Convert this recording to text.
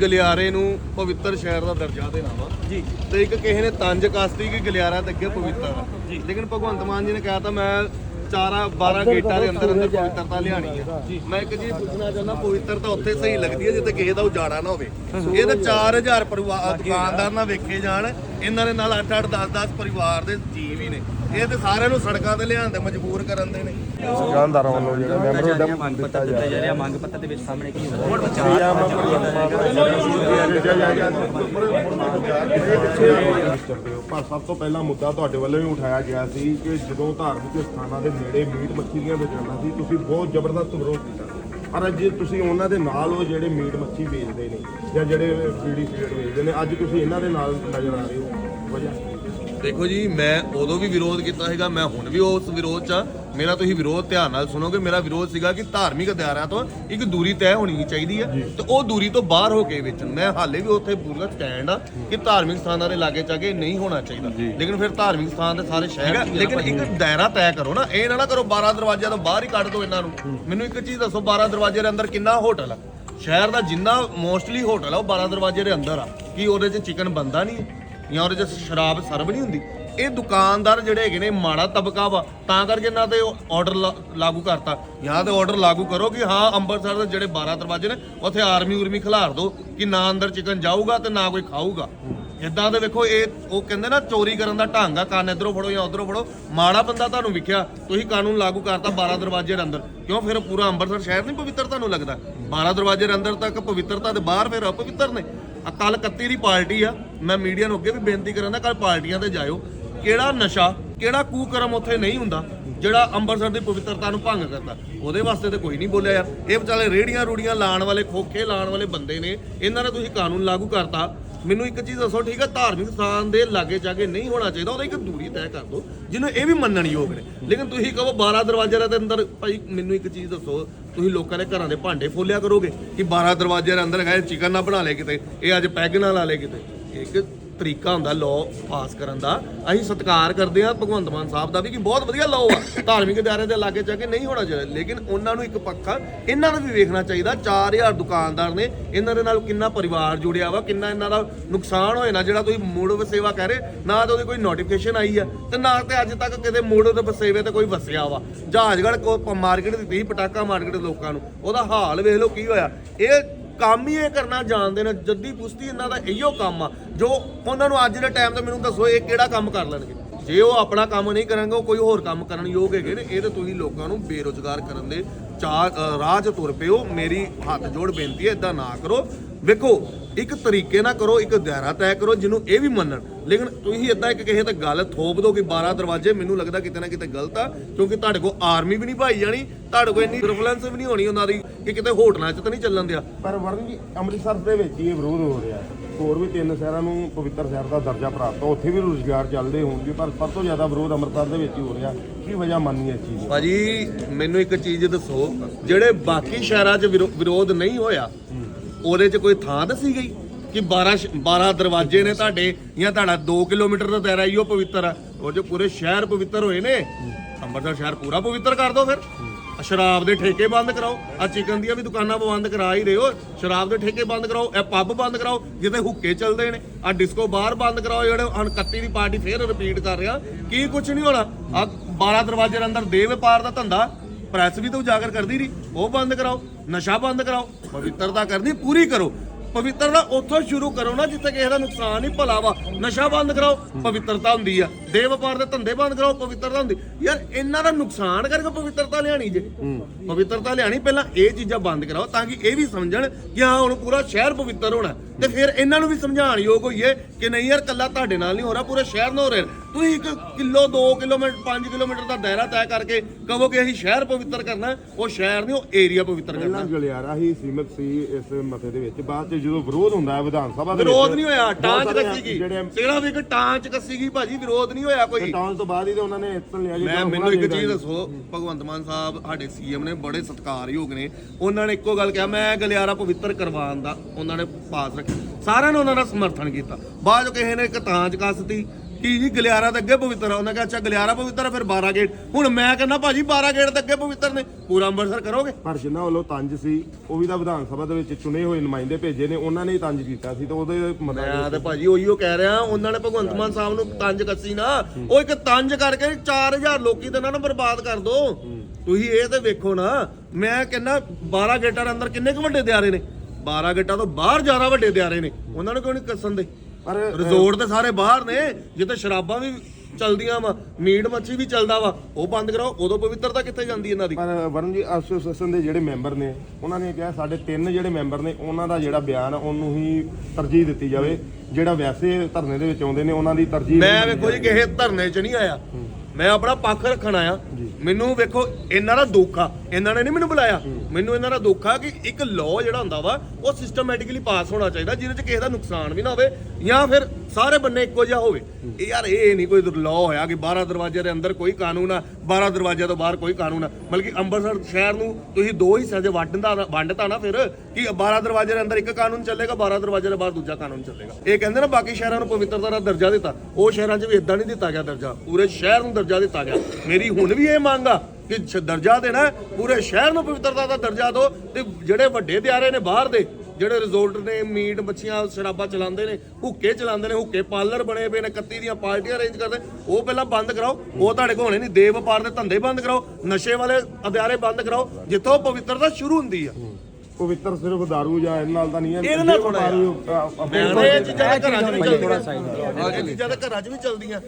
ਗਲਿਆਰੇ ਨੂੰ ਪਵਿੱਤਰ ਸ਼ਹਿਰ ਦਾ ਦਰਜਾ ਦੇਣਾ ਵਾ। ਜੀ। ਤੇ ਇੱਕ ਕਿਸੇ ਨੇ ਤੰਜ ਕਸਤੀ ਕਿ ਗਲਿਆਰਾ ਤੇ ਅੱਗੇ ਪਵਿੱਤਰ ਆ। ਲੇਕਿਨ ਭਗਵੰਤ ਮਾਨ ਜੀ ਨੇ ਕਿਹਾ ਤਾਂ ਮੈਂ ਚਾਰਾ 12 ਗੇਟਾਂ ਦੇ ਅੰਦਰ ਅੰਦਰ ਪਵਿੱਤਰਤਾ ਲਿਆਣੀ ਆ। ਮੈਂ ਇੱਕ ਚੀਜ਼ ਪੁੱਛਣਾ ਚਾਹੁੰਦਾ ਪਵਿੱਤਰਤਾ ਉੱਥੇ ਸਹੀ ਲੱਗਦੀ ਹੈ ਜਿੱਥੇ ਕਿਸੇ ਦਾ ਉਜਾੜਾ ਨਾ ਹੋਵੇ। ਇਹ ਤਾਂ 4000 ਪਰਿਵਾਰ ਦੁਕਾਨਦਾਰ ਨਾ ਵੇਖੇ ਜਾਣ ਇਹਨਾਂ ਦੇ ਨਾਲ 8 8 10 10 ਪਰਿਵਾਰ ਦੇ ਜੀਵ ਹੀ ਨੇ। ਇਹ ਤੇ ਸਾਰਿਆਂ ਨੂੰ ਸੜਕਾਂ ਤੇ ਲਿਆਉਣ ਤੇ ਮਜਬੂਰ ਕਰਨ ਦੇ ਨੇ। ਦੁਕਾਨਦਾਰਾਂ ਵੱਲੋਂ ਜਿਹੜਾ ਪੱਤਰ ਦਿੱਤਾ ਜਾ ਰਿਹਾ। ਮੰਗ ਪੱਤਰ ਦੇ ਵਿੱਚ ਸਾਹਮਣੇ ਕੀ ਹੁੰਦਾ? ਪਰ ਸਭ ਤੋਂ ਪਹਿਲਾ ਮੁੱਦਾ ਤੁਹਾਡੇ ਵੱਲੋਂ ਹੀ ਉਠਾਇਆ ਗਿਆ ਸੀ ਕਿ ਜਦੋਂ ਧਾਰਮਿਕ ਸਥਾਨਾਂ ਦੇ ਨੇੜੇ ਮੀਟ ਮੱਛੀ ਦੀਆਂ ਵਿਚਰਨਾ ਸੀ ਤੁਸੀਂ ਬਹੁਤ ਜ਼ਬਰਦਸਤ ਵਿਰੋਧ ਕੀਤਾ। ਪਰ ਅੱਜ ਤੁਸੀਂ ਉਹਨਾਂ ਦੇ ਨਾਲ ਉਹ ਜਿਹੜੇ ਮੀਟ ਮੱਛੀ ਵੇਚਦੇ ਨੇ ਜਾਂ ਜਿਹੜੇ ਬੀੜੀ ਸਿਗਰਟ ਵੇਚਦੇ ਨੇ, ਅੱਜ ਤੁਸੀਂ ਇਹਨਾਂ ਦੇ ਨਾਲ ਨਜ਼ਰ ਆ ਰਹੇ ਹੋ? ਵਜ੍ਹਾ? ਦੇਖੋ ਜੀ ਮੈਂ ਉਦੋਂ ਵੀ ਵਿਰੋਧ ਕੀਤਾ ਸੀਗਾ ਮੈਂ ਹੁਣ ਵੀ ਉਸ ਵਿਰੋਧ 'ਚ ਆ। ਮੇਰਾ ਤੁਸੀਂ ਵਿਰੋਧ ਧਿਆਨ ਨਾਲ ਸੁਣੋਗੇ ਮੇਰਾ ਵਿਰੋਧ ਸੀਗਾ ਕਿ ਧਾਰਮਿਕ ਅਦਾਰਿਆਂ ਤੋਂ ਇੱਕ ਦੂਰੀ ਤੈਅ ਹੋਣੀ ਚਾਹੀਦੀ ਹੈ ਤੇ ਉਹ ਦੂਰੀ ਤੋਂ ਬਾਹਰ ਹੋ ਕੇ ਵੇਚਣ। ਮੈਂ ਹਾਲੇ ਵੀ ਉੱਥੇ ਪੂਰਾ ਸਟੈਂਡ ਆ ਕਿ ਧਾਰਮਿਕ ਸਥਾਨਾਂ ਦੇ ਲਾਗੇ ਚਾਗੇ ਨਹੀਂ ਹੋਣਾ ਚਾਹੀਦਾ। ਲੇਕਿਨ ਫਿਰ ਧਾਰਮਿਕ ਸਥਾਨ ਦੇ ਸਾਰੇ ਸ਼ਹਿਰ ਲੇਕਿਨ ਇੱਕ ਦਾਇਰਾ ਤੈਅ ਕਰੋ ਨਾ ਇਹ ਨਾ ਕਰੋ 12 ਦਰਵਾਜ਼ਿਆਂ ਤੋਂ ਬਾਹਰ ਹੀ ਕੱਢ ਦਿਓ ਇਹਨਾਂ ਨੂੰ। ਮੈਨੂੰ ਇੱਕ ਚੀਜ਼ ਦੱਸੋ 12 ਦਰਵਾਜ਼ੇ ਦੇ ਅੰਦਰ ਕਿੰਨਾ ਹੋਟਲ ਆ? ਸ਼ਹਿਰ ਦਾ ਜਿੰਨਾ ਮੋਸਟਲੀ ਹੋਟਲ ਆ ਉਹ 12 ਦਰਵਾਜ਼ੇ ਦੇ ਅੰਦਰ ਆ। ਕੀ ਉਹਦੇ 'ਚ ਚਿਕਨ ਬੰਦਾ ਨਹੀਂ? ਜਾਂ ਉਹਦੇ 'ਚ ਸ਼ਰਾਬ ਸਰਵ ਨਹੀਂ ਹੁੰਦੀ। ਇਹ ਦੁਕਾਨਦਾਰ ਜਿਹੜੇ ਹੈਗੇ ਨੇ ਮਾੜਾ ਤਬਕਾ ਵਾ, ਤਾਂ ਕਰਕੇ ਇਹਨਾਂ ਤੇ ਆਰਡਰ ਲਾਗੂ ਕਰਤਾ। ਜਾਂ ਤੇ ਆਰਡਰ ਲਾਗੂ ਕਰੋ ਕਿ ਹਾਂ ਅੰਮ੍ਰਿਤਸਰ ਦੇ ਜਿਹੜੇ 12 ਦਰਵਾਜ਼ੇ ਨੇ, ਉੱਥੇ ਆਰਮੀ ਉਰਮੀ ਖਿਲਾਰ ਦਿਓ ਕਿ ਨਾ ਅੰਦਰ ਚਿਕਨ ਜਾਊਗਾ ਤੇ ਨਾ ਕੋਈ ਖਾਊਗਾ। ਇਦਾਂ ਦੇ ਵੇਖੋ, ਇਹ ਉਹ ਕਹਿੰਦੇ ਨਾ, ਚੋਰੀ ਕਰਨ ਦਾ ਢੰਗ ਆ, ਕੰਨ ਇਧਰੋਂ ਫੜੋ ਜਾਂ ਉਧਰੋਂ ਫੜੋ। ਮਾੜਾ ਬੰਦਾ ਤੁਹਾਨੂੰ ਵਿਖਿਆ, ਤੁਸੀਂ ਕਾਨੂੰਨ ਲਾਗੂ ਕਰਤਾ 12 ਦਰਵਾਜ਼ੇ ਦੇ ਅੰਦਰ। ਕਿਉਂ? ਫਿਰ ਪੂਰਾ ਅੰਮ੍ਰਿਤਸਰ ਸ਼ਹਿਰ ਨਹੀਂ ਪਵਿੱਤਰ ਤੁਹਾਨੂੰ ਲੱਗਦਾ? 12 ਦਰਵਾਜ਼ੇ ਦੇ ਅੰਦਰ ਤੱਕ ਪਵਿੱਤਰਤਾ ਦੇ ਬਾਹਰ ਫਿਰ ਅਪਵਿੱਤਰ ਨੇ। ਕੱਲ 31 ਦੀ ਪਾਰਟੀ ਆ। ਮੈਂ ਮੀਡੀਆ ਨੂੰ ਅੱਗੇ ਵੀ ਬੇਨਤੀ ਕਰਾਂਦਾ ਕੱਲ ਪਾਰਟੀਆਂ ਤੇ ਜਾਇਓ। ਕਿਹੜਾ ਨਸ਼ਾ, ਕਿਹੜਾ ਕੂਕਰਮ ਉੱਥੇ ਨਹੀਂ ਹੁੰਦਾ, ਜਿਹੜਾ ਅੰਮ੍ਰਿਤਸਰ ਦੀ ਪਵਿੱਤਰਤਾ ਨੂੰ ਭੰਗ ਕਰਦਾ। ਉਹਦੇ ਵਾਸਤੇ ਤੇ ਕੋਈ ਨਹੀਂ ਬੋਲਿਆ ਯਾਰ। ਇਹ ਵਿਚਾਲੇ ਰੇੜੀਆਂ ਰੂੜੀਆਂ ਲਾਣ ਵਾਲੇ, ਖੋਖੇ ਲਾਣ ਵਾਲੇ ਬੰਦੇ ਨੇ। ਇਹਨਾਂ ਨੇ ਤੁਸੀਂ ਕਾਨੂੰਨ ਲਾਗੂ ਕਰਤਾ। ਮੈਨੂੰ ਇੱਕ ਚੀਜ਼ ਦੱਸੋ, ਠੀਕ ਹੈ ਧਾਰਮਿਕ ਸਥਾਨ ਦੇ ਲਾਗੇ ਜਾ ਕੇ ਨਹੀਂ ਹੋਣਾ ਚਾਹੀਦਾ, ਉਹਦਾ ਇੱਕ ਦੂਰੀ ਤੈਅ ਕਰ ਦਿਓ, ਜਿਹਨੂੰ ਇਹ ਵੀ ਮੰਨਣ ਯੋਗ ਨੇ। ਲੇਕਿਨ ਤੁਸੀਂ ਕਹੋ 12 ਦਰਵਾਜ਼ਿਆਂ ਦੇ ਅੰਦਰ, ਭਾਈ ਮੈਨੂੰ ਇੱਕ ਚੀਜ਼ ਦੱਸੋ, ਤੁਸੀਂ ਲੋਕਾਂ ਦੇ ਘਰਾਂ ਦੇ ਭਾਂਡੇ ਫੋਲਿਆ ਕਰੋਗੇ ਕਿ 12 ਦਰਵਾਜ਼ਿਆਂ ਦੇ ਅੰਦਰ ਗਏ, ਚਿਕਨ ਨਾ ਬਣਾ ਲੇ ਕਿਤੇ, ਇਹ ਅੱਜ ਪੈਗ ਨਾ ਲਾ ਲੇ ਕਿਤੇ? ਇੱਕ ਤਰੀਕਾ ਹੁੰਦਾ ਲਾਅ ਪਾਸ ਕਰਨ ਦਾ। ਅਸੀਂ ਸਤਿਕਾਰ ਕਰਦੇ ਹਾਂ ਭਗਵੰਤ ਮਾਨ ਸਾਹਿਬ ਦਾ ਵੀ ਕਿ ਬਹੁਤ ਵਧੀਆ ਲਾਅ ਆ। ਧਾਰਮਿਕ ਅਦਾਰੇ ਦੇ ਲਾਗੇ ਜਾ ਕੇ ਨਹੀਂ ਹੋਣਾ ਚਾਹੀਦਾ। ਲੇਕਿਨ ਉਹਨਾਂ ਨੂੰ ਇੱਕ ਪੱਖਾ ਇਹਨਾਂ ਨੂੰ ਵੀ ਵੇਖਣਾ ਚਾਹੀਦਾ। 4000 ਦੁਕਾਨਦਾਰ ਨੇ, ਇਹਨਾਂ ਦੇ ਨਾਲ ਕਿੰਨਾ ਪਰਿਵਾਰ ਜੁੜਿਆ ਵਾ, ਕਿੰਨਾ ਇਹਨਾਂ ਦਾ ਨੁਕਸਾਨ ਹੋਇਆ ਨਾ, ਜਿਹੜਾ ਤੁਸੀਂ ਮੋੜ ਵਸੇਵਾ ਕਹਿ ਰਹੇ, ਨਾ ਤਾਂ ਉਹਦੀ ਕੋਈ ਨੋਟੀਫਿਕੇਸ਼ਨ ਆਈ ਆ, ਤੇ ਨਾ ਤੇ ਅੱਜ ਤੱਕ ਕਿਤੇ ਮੋੜ ਵਸੇਵੇ ਤੇ ਕੋਈ ਵਸਿਆ ਵਾ। ਜਹਾਜਗੜ ਕੋ ਮਾਰਕੀਟ ਦਿੱਤੀ ਸੀ, ਪਟਾਕਾ ਮਾਰਕੀਟ ਲੋਕਾਂ ਨੂੰ। ਉਹਦਾ ਹਾਲ ਵੇਖ ਲਓ ਕੀ ਹੋਇਆ। ਇਹ ਕੰਮ ਹੀ ਇਹ ਕਰਨਾ ਜਾਣਦੇ ਨੇ, ਜੱਦੀ ਪੁਸ਼ਤੀ ਇਹਨਾਂ ਦਾ ਇਹੀਓ ਕੰਮ ਆ। ਜੋ ਉਹਨਾਂ ਨੂੰ ਅੱਜ ਦੇ ਟਾਈਮ ਤੇ ਮੈਨੂੰ ਦੱਸੋ ਇਹ ਕਿਹੜਾ ਕੰਮ ਕਰ ਲੈਣਗੇ। ਜੇ ਉਹ ਆਪਣਾ ਕੰਮ ਨਹੀਂ ਕਰਨਗੇ, ਉਹ ਕੋਈ ਹੋਰ ਕੰਮ ਕਰਨ ਯੋਗ ਹੈਗੇ ਨੇ, ਇਹ ਤੇ ਤੁਸੀਂ ਲੋਕਾਂ ਨੂੰ ਬੇਰੋਜ਼ਗਾਰ ਕਰਨ ਦੇ ਚਾਹ ਰਾਹ 'ਚ ਤੁਰ ਪਿਓ ਮੇਰੀ ਹੱਥ ਜੋੜ ਬੇਨਤੀ ਹੈ ਇਦਾਂ ਨਾ ਕਰੋ। ਵੇਖੋ ਇੱਕ ਤਰੀਕੇ ਨਾਲ ਕਰੋ ਇੱਕ ਦਾਇਰਾ ਤੈਅ ਕਰੋ ਜਿਹਨੂੰ ਇਹ ਵੀ ਮੰਨਣ। ਲੇਕਿਨ ਤੁਸੀਂ ਇਦਾਂ ਇੱਕ ਕਿਸੇ ਤੇ ਗੱਲ ਥੋਪ ਦੋ ਕਿ 12 ਦਰਵਾਜ਼ੇ ਮੈਨੂੰ ਲੱਗਦਾ ਕਿਤੇ ਨਾ ਕਿਤੇ ਗਲਤ ਆ ਕਿਉਂਕਿ ਤੁਹਾਡੇ ਕੋਲ ਆਰਮੀ ਵੀ ਨਹੀਂ ਭਾਈ ਜਾਣੀ ਤੁਹਾਡੇ ਕੋਲ ਇੰਨੀ ਰਿਫਲੈਂਸ ਵੀ ਨਹੀਂ ਹੋਣੀ ਉਹਨਾਂ ਦੀ ਕਿ ਕਿਤੇ ਹੋਟਲਾਂ 'ਚ ਤਾਂ ਨਹੀਂ ਚੱਲਣ ਦਿਆ। ਪਰ ਵਰਨ ਜੀ ਅੰਮ੍ਰਿਤਸਰ ਦੇ ਵਿੱਚ ਹੀ ਇਹ ਵਿਰੋਧ ਹੋ ਰਿਹਾ। ਹੈ ਹੋਰ ਵੀ ਤਿੰਨ ਸ਼ਹਿਰਾਂ ਨੂੰ ਪਵਿੱਤਰ ਸ਼ਹਿਰ ਦਾ ਦਰਜਾ ਪ੍ਰਾਪਤ ਆ ਉੱਥੇ ਵੀ ਰੁਜ਼ਗਾਰ ਚੱਲਦੇ ਹੋਣਗੇ ਪਰ ਸਭ ਤੋਂ ਜ਼ਿਆਦਾ ਵਿਰੋਧ ਅੰਮ੍ਰਿਤਸਰ ਦੇ ਵਿੱਚ ਹੀ ਹੋ ਰਿਹਾ। ਕੀ ਵਜ੍ਹਾ ਮੰਨੀ ਇਸ ਚੀਜ਼ ਦੀ? ਭਾਜੀ ਮੈਨੂੰ ਇੱਕ ਚੀਜ਼ ਦੱਸੋ ਜਿਹੜੇ ਬਾਕੀ ਸ਼ਹਿਰਾਂ 'ਚ ਵਿਰੋਧ ਨਹੀਂ ਹੋਇਆ, ਉਹਦੇ 'ਚ ਕੋਈ ਥਾਂ ਦੱਸੀ ਗਈ? ਕਿ 12 12 ਦਰਵਾਜ਼ੇ ਨੇ ਤੁਹਾਡੇ ਜਾਂ ਤੁਹਾਡਾ 2 ਕਿਲੋਮੀਟਰ ਦਾ ਦਾਇਰਾ ਹੀ ਉਹ ਪਵਿੱਤਰ ਆ? ਉਹ ਜੋ ਪੂਰੇ ਸ਼ਹਿਰ ਪਵਿੱਤਰ ਹੋਏ ਨੇ, ਅੰਮ੍ਰਿਤਸਰ ਸ਼ਹਿਰ ਪੂਰਾ ਪਵਿੱਤਰ ਕਰ ਦਿਓ ਫਿਰ। ਸ਼ਰਾਬ ਦੇ ਠੇਕੇ ਬੰਦ ਕਰਾਓ। ਆ ਚਿਕਨ ਦੀਆਂ ਵੀ ਦੁਕਾਨਾਂ ਬੰਦ ਕਰਾ ਹੀ ਰਹੇ ਹੋ। ਸ਼ਰਾਬ ਦੇ ਠੇਕੇ ਬੰਦ ਕਰਾਓ, ਇਹ ਪੱਬ ਬੰਦ ਕਰਾਓ, ਜਿੱਥੇ ਹੁੱਕੇ ਚੱਲਦੇ ਨੇ। ਆ ਡਿਸਕੋ ਬਾਹਰ ਬੰਦ ਕਰਾਓ, ਜਿਹੜੇ ਹੁਣ 31 ਦੀ ਪਾਰਟੀ ਫੇਰ ਰਿਪੀਟ ਕਰ ਰਿਹਾ। ਕੀ ਕੁਝ ਨਹੀਂ ਹੋਣਾ? ਆ 12 ਦਰਵਾਜ਼ੇ ਅੰਦਰ ਦੇ ਵਪਾਰ ਦਾ ਧੰਦਾ। ਪ੍ਰੈਸ ਵੀ ਤਾਂ ਉਜਾਗਰ ਕਰਦੀ ਰਹੀ, ਉਹ ਬੰਦ ਕਰਾਓ, ਨਸ਼ਾ ਬੰਦ ਕਰਾਓ, ਪਵਿੱਤਰਤਾ ਕਰਨੀ ਪੂਰੀ ਕਰੋ। ਪਵਿੱਤਰਤਾ ਉੱਥੋਂ ਸ਼ੁਰੂ ਕਰੋ ਨਾ ਜਿੱਥੇ ਕਿਸੇ ਦਾ ਨੁਕਸਾਨ ਹੀ ਭਲਾ ਵਾ। ਨਸ਼ਾ ਬੰਦ ਕਰਾਓ ਪਵਿੱਤਰਤਾ ਹੁੰਦੀ ਆ। ਦੇ ਵਪਾਰ ਦੇ ਧੰਦੇ ਬੰਦ ਕਰਾਓ ਪਵਿੱਤਰਤਾ ਹੁੰਦੀ। ਯਾਰ ਇਹਨਾਂ ਦਾ ਨੁਕਸਾਨ ਕਰਕੇ ਪਵਿੱਤਰਤਾ ਲਿਆਣੀ ਜੇ। ਪਵਿੱਤਰਤਾ ਲਿਆਣੀ ਪਹਿਲਾਂ ਇਹ ਚੀਜ਼ਾਂ ਬੰਦ ਕਰਾਓ ਤਾਂ ਕਿ ਇਹ ਵੀ ਸਮਝਣ ਕਿ ਹਾਂ ਹੁਣ ਪੂਰਾ ਸ਼ਹਿਰ ਪਵਿੱਤਰ ਹੋਣਾ। ਤੇ ਫਿਰ ਇਹਨਾਂ ਨੂੰ ਵੀ ਸਮਝਾਉਣ ਯੋਗ ਹੋਈਏ ਕਿ ਨਹੀਂ ਯਾਰ ਕੱਲਾ ਤੁਹਾਡੇ ਨਾਲ ਨਹੀਂ ਹੋ ਰਿਹਾ ਪੂਰੇ ਸ਼ਹਿਰ ਨਾਲ ਹੋ ਰਿਹਾ। ਤੁਸੀਂ ਇੱਕ ਕਿਲੋ 2 ਕਿਲੋਮੀਟਰ 5 ਕਿਲੋਮੀਟਰ ਦਾ ਦਾਇਰਾ ਤੈਅ ਕਰਕੇ ਕਹੋ ਕਿ ਅਸੀਂ ਸ਼ਹਿਰ ਪਵਿੱਤਰ ਕਰਨਾ ਉਹ ਸ਼ਹਿਰ ਨਹੀਂ ਉਹ ਏਰੀਆ ਪਵਿੱਤਰ ਕਰਨਾ। ਗਲਿਆਰਾ ਹੀ ਸੀਮਤ ਸੀ ਇਸ ਮਤੇ ਦੇ ਵਿੱਚ ਬਾਅਦ ਚ ਜਦੋਂ ਵਿਰੋਧ ਹੁੰਦਾ ਹੈ ਵਿਧਾਨ ਸਭਾ ਦੇ ਵਿੱਚ ਵਿਰੋਧ ਨਹੀਂ ਹੋਇਆ ਬਹੁਤ ਟਾਂਚ ਸਾਰੇ ਕੱਸੀ ਗਈ। ਜਿਹੜੇ ਇੱਕ ਟਾਂਚ ਕੱਸੀ ਗਈ ਭਾਜੀ ਵਿਰੋਧ ਨਹੀਂ ਹੋਇਆ ਕੋਈ। ਟਾਉਨ ਤੋਂ ਬਾਅਦ ਹੀ ਤਾਂ ਉਹਨਾਂ ਨੇ ਐਕਸ਼ਨ ਲਿਆ ਜੀ ਮੈਂ ਚਲੋ ਮੈਨੂੰ ਹੋਣਾ ਇੱਕ ਚਾਹੀਦਾ ਚੀਜ਼ ਜੀ। ਦੱਸੋ ਭਗਵੰਤ ਮਾਨ ਸਾਹਿਬ ਸਾਡੇ ਸੀਐਮ ਨੇ ਬੜੇ ਸਤਿਕਾਰਯੋਗ ਨੇ। ਉਹਨਾਂ ਨੇ ਇੱਕੋ ਗੱਲ ਕਿਹਾ ਮੈਂ ਗਲਿਆਰਾ ਪਵਿੱਤਰ ਕਰਵਾਉਣ ਦਾ ਉਹਨਾਂ ਨੇ ਪਾਸ ਰੱਖਿਆ। ਸਾਰਿਆਂ ਨੇ ਉਹਨਾਂ ਦਾ ਸਮਰਥਨ ਕੀਤਾ। ਬਾਅਦ ਚੋਂ ਕਿਸੇ ਨੇ ਇੱਕ ਤਾਂਜ ਕੱਸਤੀ ਕੀ ਜੀ ਗਲਿਆਰਾ ਤਾਂ ਅੱਗੇ ਪਵਿੱਤਰ ਆ। ਉਹਨਾਂ ਅੱਛਾ ਗਲਿਆਰਾ ਪਵਿੱਤਰ ਆ ਫਿਰ 12 ਗੇਟ। ਹੁਣ ਮੈਂ ਕਹਿੰਦਾ ਭਾਜੀ 12 ਗੇਟ ਤਾਂ ਅੱਗੇ ਪਵਿੱਤਰ ਨੇ। ਪੂਰਾ ਅੰਮ੍ਰਿਤਸਰ ਕਰੋਗੇ? ਪਰ ਜਿਨ੍ਹਾਂ ਵੱਲੋਂ ਤੰਜ ਸੀ ਉਹ ਵੀ ਤਾਂ ਵਿਧਾਨ ਸਭਾ ਦੇ ਵਿੱਚ ਚੁਣੇ ਹੋਏ ਨੁਮਾਇੰਦੇ ਭੇਜੇ ਨੇ ਉਹਨਾਂ ਨੇ ਹੀ ਤੰਜ ਕੀਤਾ ਸੀ ਤੇ ਉਹਦੇ ਮੈਂ ਮਤਲਬ ਤੇ ਭਾਜੀ ਉਹੀਓ ਕਹਿ ਰਿਹਾ ਉਹਨਾਂ ਨੇ ਭਗਵੰਤ ਮਾਨ ਸਾਹਿਬ ਨੂੰ ਤੰਜ ਕੱਸੀ ਨਾ। ਉਹ ਇੱਕ ਤੰਜ ਕਰਕੇ 4000 ਲੋਕੀ ਤੇ ਨਾ ਨਾ ਬਰਬਾਦ ਕਰ ਦੋ। ਤੁਸੀਂ ਇਹ ਤੇ ਵੇਖੋ ਨਾ ਮੈਂ ਕਹਿੰਦਾ 12 ਗੇਟਾਂ ਦੇ ਅੰਦਰ ਕਿੰਨੇ ਕੁ ਵੱਡੇ ਦਿਆਰੇ ਨੇ? 12 ਗੇਟਾਂ ਤੋਂ ਬਾਹਰ ਜ਼ਿਆਦਾ ਵੱਡੇ ਦਿਆਰੇ ਨੇ। ਉਹਨਾਂ ਨੂੰ ਕਿਉਂ ਨਹੀਂ ਕੱਸਣ ਦੇ? ਪਰ ਰਿਜ਼ੋਰਟ ਤੇ ਸਾਰੇ ਬਾਹਰ ਨੇ ਜਿੱਥੇ ਸ਼ਰਾਬਾਂ ਵੀ ਚਲਦੀਆਂ ਵਾ ਮੀਟ ਮੱਛੀ ਵੀ ਚੱਲਦਾ ਵਾ ਉਹ ਬੰਦ ਕਰਾਓ ਉਦੋਂ ਪਵਿੱਤਰਤਾ ਕਿੱਥੇ ਜਾਂਦੀ ਇਹਨਾਂ ਦੀ? ਪਰ ਵਰਨ ਜੀ ਐਸੋਸੀਏਸ਼ਨ ਦੇ ਜਿਹੜੇ ਮੈਂਬਰ ਨੇ ਉਹਨਾਂ ਨੇ ਕਿਹਾ ਸਾਡੇ ਤਿੰਨ ਜਿਹੜੇ ਮੈਂਬਰ ਨੇ ਉਹਨਾਂ ਦਾ ਜਿਹੜਾ ਬਿਆਨ ਉਹਨੂੰ ਹੀ ਤਰਜੀਹ ਦਿੱਤੀ ਜਾਵੇ। ਜਿਹੜਾ ਵੈਸੇ ਧਰਨੇ ਦੇ ਵਿੱਚ ਆਉਂਦੇ ਨੇ ਉਹਨਾਂ ਦੀ ਤਰਜੀਹ ਮੈਂ ਵੇਖੋ ਜੀ ਕਿਸੇ ਧਰਨੇ 'ਚ ਨਹੀਂ ਆਇਆ। ਮੈਂ ਆਪਣਾ ਪੱਖ ਰੱਖਣ ਆਇਆ। ਮੈਨੂੰ ਵੇਖੋ ਇਹਨਾਂ ਦਾ ਦੁੱਖ ਆ। ਇਹਨਾਂ ਨੇ ਨਹੀਂ ਮੈਨੂੰ ਬੁਲਾਇਆ। ਮੈਨੂੰ ਇਹਨਾਂ ਦਾ ਦੁੱਖ ਆ ਕਿ ਇੱਕ ਲਾਅ ਜਿਹੜਾ ਹੁੰਦਾ ਵਾ, ਉਹ ਸਿਸਟਮੈਟਿਕਲੀ ਪਾਸ ਹੋਣਾ ਚਾਹੀਦਾ, ਜਿਹਦੇ 'ਚ ਕਿਸੇ ਦਾ ਨੁਕਸਾਨ ਵੀ ਨਾ ਹੋਵੇ ਜਾਂ ਫਿਰ ਸਾਰੇ ਬੰਨੇ ਇੱਕੋ ਜਿਹਾ ਹੋਵੇ। ਇਹ ਯਾਰ, ਇਹ ਨਹੀਂ ਕੋਈ ਲਾਅ ਹੋਇਆ ਕਿ 12 ਦਰਵਾਜ਼ੇ ਦੇ ਅੰਦਰ ਕੋਈ ਕਾਨੂੰਨ ਆ 12 ਦਰਵਾਜ਼ਿਆਂ ਤੋਂ ਬਾਹਰ ਕੋਈ ਕਾਨੂੰਨ ਆ। ਬਲਕਿ ਅੰਮ੍ਰਿਤਸਰ ਸ਼ਹਿਰ ਨੂੰ ਤੁਸੀਂ ਦੋ ਹਿੱਸਿਆਂ 'ਚ ਵੰਡਦਾ ਵੰਡਤਾ ਨਾ ਫਿਰ ਕਿ 12 ਦਰਵਾਜ਼ੇ ਦੇ ਅੰਦਰ ਇੱਕ ਕਾਨੂੰਨ ਚੱਲੇਗਾ 12 ਦਰਵਾਜ਼ੇ ਦੇ ਬਾਹਰ ਦੂਜਾ ਕਾਨੂੰਨ ਚੱਲੇਗਾ। ਇਹ ਕਹਿੰਦੇ ਨਾ ਬਾਕੀ ਸ਼ਹਿਰਾਂ ਨੂੰ ਪਵਿੱਤਰਤਾ ਦਾ ਦਰਜਾ ਦਿੱਤਾ। ਉਹ ਸ਼ਹਿਰਾਂ 'ਚ ਵੀ ਇਦਾਂ ਨਹੀਂ ਦਿੱਤਾ ਗਿਆ ਦਰਜਾ। ਪੂਰੇ ਸ਼ਹਿਰ ਨੂੰ ਦਰਜਾ ਦਿੱਤਾ ਗਿਆ। ਮੇਰੀ ਹੁਣ ਵੀ ਇਹ ਮੰਗ ਆ ਕਿ ਦਰਜਾ ਦੇਣਾ ਹੈ, ਪੂਰੇ ਸ਼ਹਿਰ ਨੂੰ ਪਵਿੱਤਰਤਾ ਦਾ ਦਰਜਾ ਦਿਓ ਤੇ ਜਿਹੜੇ ਵੱਡੇ ਦਿਆਰੇ ਨੇ ਬਾਹਰ ਦੇ ਜਿਹੜੇ ਰਿਜ਼ੋਰਟ ਨੇ ਮੀਟ ਮੱਛੀਆਂ ਸ਼ਰਾਬਾਂ ਚਲਾਉਂਦੇ ਨੇ ਹੁੱਕੇ ਚਲਾਉਂਦੇ ਨੇ ਹੁੱਕੇ ਪਾਰਲਰ ਬਣੇ ਪਏ ਨੇ 31 ਦੀਆਂ ਪਾਰਟੀਆਂ ਅਰੇਂਜ ਕਰਦੇ ਉਹ ਪਹਿਲਾਂ ਬੰਦ ਕਰਾਓ ਉਹ ਤੁਹਾਡੇ ਕੋਲ ਹੋਣੇ ਨਹੀਂ ਦੇ ਵਪਾਰ ਦੇ ਧੰਦੇ ਬੰਦ ਕਰਾਓ ਨਸ਼ੇ ਵਾਲੇ ਅਦਾਰੇ ਬੰਦ ਕਰਾਓ ਜਿੱਥੋਂ ਪਵਿੱਤਰਤਾ ਸ਼ੁਰੂ ਹੁੰਦੀ ਆ। ਪਵਿੱਤਰ ਸਿਰਫ ਦਾਰੂ ਜਾਂ ਇਹਦੇ ਨਾਲ ਤਾਂ ਨਹੀਂ ਹੈ ਇਹਦੇ ਨਾਲ ਅ, ਮੈਂ ਇਹ ਚੀਜ਼ਾਂ ਘਰਾਂ 'ਚ ਵੀ ਚੱਲਦੀਆਂ। ਇਹ ਚੀਜ਼ਾਂ ਘਰਾਂ 'ਚ ਵੀ ਚੱਲਦੀਆਂ।